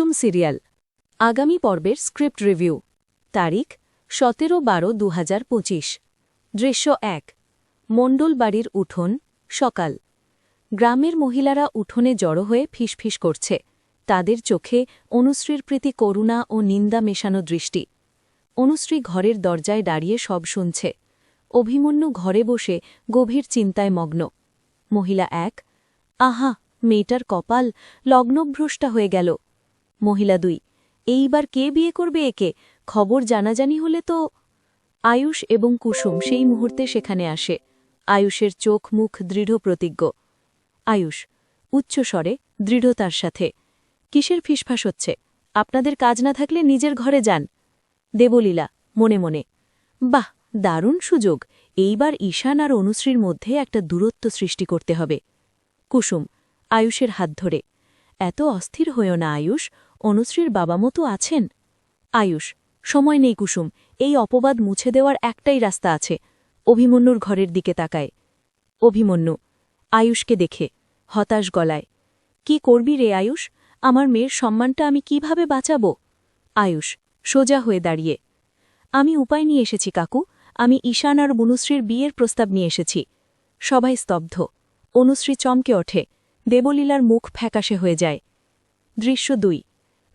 কুসুম serial. আগামী পর্বের script review. তারিখ, সতেরো বারো দু দৃশ্য এক। মণ্ডল বাড়ির উঠোন, সকাল। গ্রামের মহিলারা উঠোনে জড়ো হয়ে ফিসফিস করছে। তাদের চোখে অনুশ্রীর প্রীতি করুণা ও নিন্দা মেশানো দৃষ্টি। অনুশ্রী ঘরের দরজায় দাঁড়িয়ে সব শুনছে। অভিমন্যু ঘরে বসে গভীর চিন্তায় মগ্ন। মহিলা এক, আহা, মেয়েটার কপাল লগ্নভ্রষ্টা হয়ে গেল। মহিলা দুই। এইবার কে বিয়ে করবে একে? খবর জানাজানি হলে তো আয়ুষ এবং কুসুম সেই মুহূর্তে সেখানে আসে। আয়ুষের চোখ মুখ দৃঢ় প্রতিজ্ঞ। আয়ুষ উচ্চস্বরে দৃঢ়তার সাথে। কিসের ফিসফাস হচ্ছে? আপনাদের কাজ না থাকলে নিজের ঘরে যান। দেবলীলা, মনে মনে। বাহ, দারুণ সুযোগ। এইবার ঈশান আর অনুশ্রীর মধ্যে একটা দূরত্ব সৃষ্টি করতে হবে। কুসুম, আয়ুষের হাত ধরে। এত অস্থির হয়েও না আয়ুষ। অনুশ্রীর বাবা মতো আছেন? আয়ুষ, সময় নেই কুসুম, এই অপবাদ মুছে দেওয়ার একটাই রাস্তা আছে, অভিমন্যুর ঘরের দিকে তাকায়। অভিমন্যু, আয়ুষকে দেখে, হতাশ গলায়, কি করবি রে আয়ুষ? আমার মেয়ের সম্মানটা আমি কীভাবে বাঁচাব? আয়ুষ, সোজা হয়ে দাঁড়িয়ে, আমি উপায় নিয়ে এসেছি কাকু, আমি ঈশান আর বনুশ্রীর বিয়ের প্রস্তাব নিয়ে এসেছি। সবাই স্তব্ধ, অনুশ্রী চমকে ওঠে, দেবলীলার মুখ ফ্যাকাশে হয়ে যায়। দৃশ্য দুই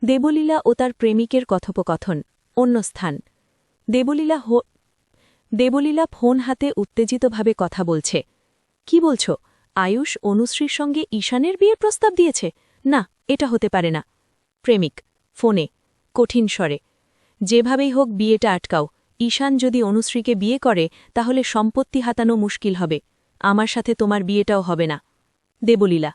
দেবলীলা ও তার প্রেমিকের কথোপকথন। অন্য স্থান। দেবলীলা হো, দেবলীলা ফোন হাতে উত্তেজিতভাবে কথা বলছে। কি বলছ? আয়ুষ অনুশ্রীর সঙ্গে ঈশানের বিয়ের প্রস্তাব দিয়েছে? না, এটা হতে পারে না। প্রেমিক, ফোনে, কঠিন স্বরে। যেভাবেই হোক বিয়েটা আটকাও। ঈশান যদি অনুশ্রীকে বিয়ে করে, তাহলে সম্পত্তি হাতানো মুশকিল হবে। আমার সাথে তোমার বিয়েটাও হবে না। দেবলীলা,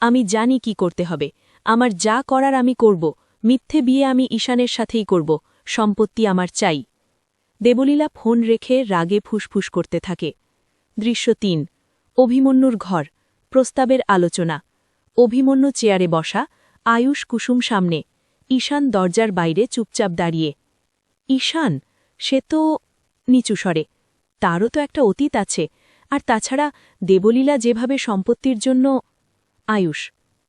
আমি জানি কি করতে হবে। আমার যা করার আমি করব। মিথ্যে বিয়ে আমি ঈশানের সাথেই করব, সম্পত্তি আমার চাই। দেবলীলা ফোন রেখে রাগে ফুসফুস করতে থাকে। দৃশ্য তিন, অভিমন্যুর ঘর, প্রস্তাবের আলোচনা। অভিমন্যু চেয়ারে বসা, আয়ুষ কুসুম সামনে, ঈশান দরজার বাইরে চুপচাপ দাঁড়িয়ে। ঈশান, সে তো নিচু স্বরে। তারও তো একটা অতীত আছে, আর তাছাড়া দেবলীলা যেভাবে সম্পত্তির জন্য, আয়ুষ,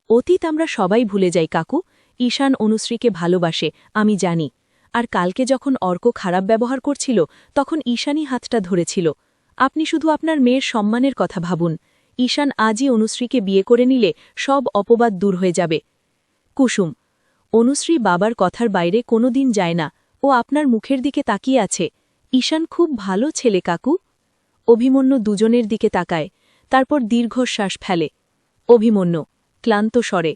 অতীত আমরা সবাই ভুলে যাই কাকু ঈশান অনুশ্রীকে ভালোবাসে, আমি জানি। আর কালকে যখন অর্ক খারাপ ব্যবহার করছিল, তখন ঈশানই হাতটা ধরেছিল। আপনি শুধু আপনার মেয়ের সম্মানের কথা ভাবুন। ঈশান আজই অনুশ্রীকে বিয়ে করে নিলে সব অপবাদ দূর হয়ে যাবে। কুসুম, অনুশ্রী বাবার কথার বাইরে কোনো দিন যায় না। ও আপনার মুখের দিকে তাকিয়ে আছে। ঈশান খুব ভালো ছেলে, কাকু। অভিমন্যু দুজনের দিকে তাকায়। তারপর দীর্ঘশ্বাস ফেলে। অভিমন্যু, ক্লান্ত স্বরে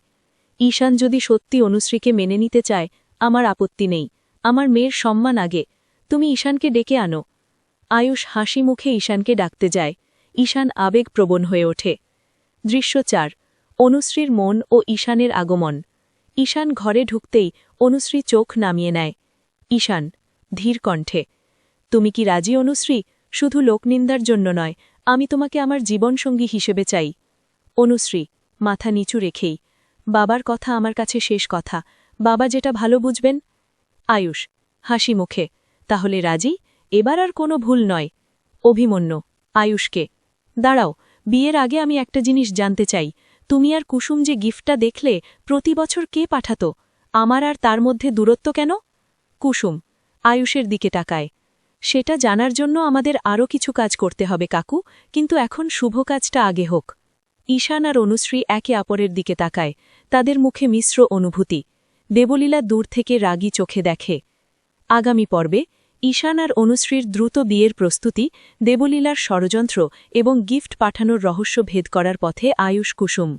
ঈশান যদি সত্যি অনুশ্রীকে মেনে নিতে চায়, আমার আপত্তি নেই। আমার মেয়ের সম্মান আগে। তুমি ঈশানকে ডেকে আনো। আয়ুষ হাসি মুখে ঈশানকে ডাকতে যায়। ঈশান আবেগপ্রবণ হয়ে ওঠে। দৃশ্য চার, অনুশ্রীর মন ও ঈশানের আগমন। ঈশান ঘরে ঢুকতেই অনুশ্রী চোখ নামিয়ে নেয়। ঈশান, ধীর কণ্ঠে, তুমি কি রাজি অনুশ্রী? শুধু লোকনিন্দার জন্য নয়, আমি তোমাকে আমার জীবনসঙ্গী হিসেবে চাই। অনুশ্রী, মাথা নিচু রেখেই বাবার কথা আমার কাছে শেষ কথা। বাবা যেটা ভালো বুঝবেন? আয়ুষ, হাসি মুখে। তাহলে রাজি? এবার আর কোনো ভুল নয়। অভিমন্যু, আয়ুষকে। দাঁড়াও, বিয়ের আগে আমি একটা জিনিস জানতে চাই। তুমি আর কুসুম যে গিফটটা দেখলে, প্রতি বছর কে পাঠাতো? আমার আর তার মধ্যে দূরত্ব কেন? কুসুম, আয়ুষের দিকে তাকায়। সেটা জানার জন্য আমাদের আরও কিছু কাজ করতে হবে, কাকু। কিন্তু এখন শুভ কাজটা আগে হোক। ঈশান আর অনুশ্রী একে অপরের দিকে তাকায়, তাদের মুখে মিশ্র অনুভূতি। দেবলীলা দূর থেকে রাগি চোখে দেখে। আগামী পর্বে ঈশান আর অনুশ্রীর দ্রুত বিয়ের প্রস্তুতি, দেবলীলার ষড়যন্ত্র এবং গিফট পাঠানোর রহস্য ভেদ করার পথে আয়ুষ কুসুম।